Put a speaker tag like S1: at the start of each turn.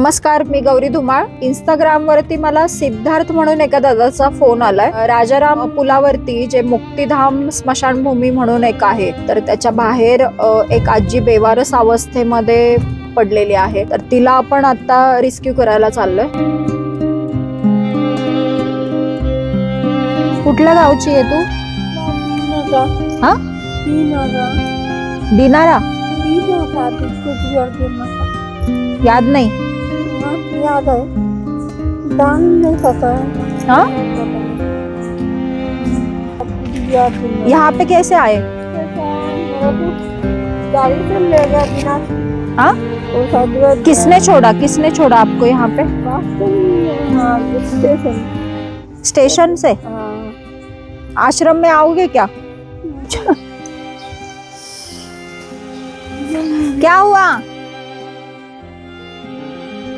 S1: नमस्कार मी गौरी धुमाळ. इंस्टाग्राम वरती मला सिद्धार्थ म्हणून एका दादाचा फोन आलाय. राजाराम पुलावरती जे मुक्तिधाम स्मशानभूमी म्हणून एक आहे तर त्याच्या बाहेर एक आजी बेवारस अवस्थेमध्ये पडलेली आहे. तर तिला आपण आता रिस्क्यू करायला चाललोय. कुठल्या गावची आहे तू? हा? दिनारा. याद नाही.
S2: हाँ, याद है? दान नहीं पता है?
S1: हा
S2: नहीं है।
S1: यहाँ पे कैसे आए?
S2: गाड़ी से ले गया बिना
S1: हाँ? किसने छोड़ा? किसने छोड़ा आपको यहाँ पे?
S2: हाँ स्टेशन।
S1: स्टेशन से? आश्रम में आओगे क्या? क्या हुआ?